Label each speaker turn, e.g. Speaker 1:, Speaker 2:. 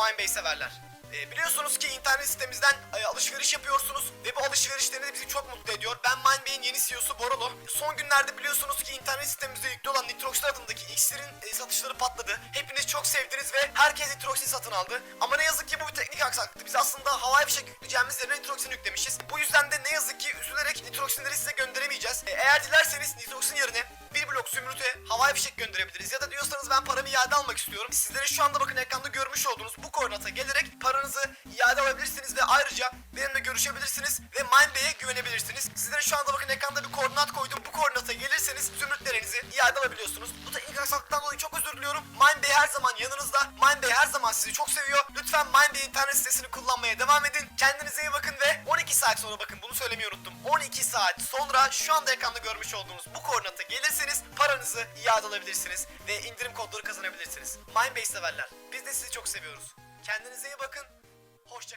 Speaker 1: Mindbase severler. E, biliyorsunuz ki internet alışveriş yapıyorsunuz ve bu alışverişleriniz bizi çok mutlu ediyor. Ben Mindbay'in yeni CEO'su Borolo. Son günlerde biliyorsunuz ki internet sitemizde yüklü olan Nitroxil adındaki iksirin e, satışları patladı. Hepiniz çok sevdiniz ve herkes Nitroxil satın aldı. Ama ne yazık ki bu bir teknik aksaklıktı. Biz aslında havai fişek yükleyeceğimiz yerine Nitroxil yüklemişiz. Bu yüzden de ne yazık ki üzülerek Nitroxilleri size gönderemeyeceğiz. E, eğer dilerseniz Nitroxil yerine bir blok zümrüte havai fişek gönderebiliriz. Ya da diyorsanız ben paramı iade almak istiyorum. Sizlere şu anda bakın ekranda görmüş olduğunuz bu koordinata gelerek paranızı iade alabilirsiniz görüşebilirsiniz ve Mindbay'e güvenebilirsiniz. Sizlere şu anda bakın ekranda bir koordinat koydum. Bu koordinata gelirseniz zümrütlerinizi iade alabiliyorsunuz. Bu teknik aksaklıktan dolayı çok özür diliyorum. Mindbay her zaman yanınızda. Mindbay her zaman sizi çok seviyor. Lütfen Mindbay internet sitesini kullanmaya devam edin. Kendinize iyi bakın ve 12 saat sonra bakın bunu söylemeyi unuttum. 12 saat sonra şu anda ekranda görmüş olduğunuz bu koordinata gelirseniz paranızı iade alabilirsiniz ve indirim kodları kazanabilirsiniz. Mindbase severler. Biz de sizi çok seviyoruz. Kendinize iyi bakın. Hoşça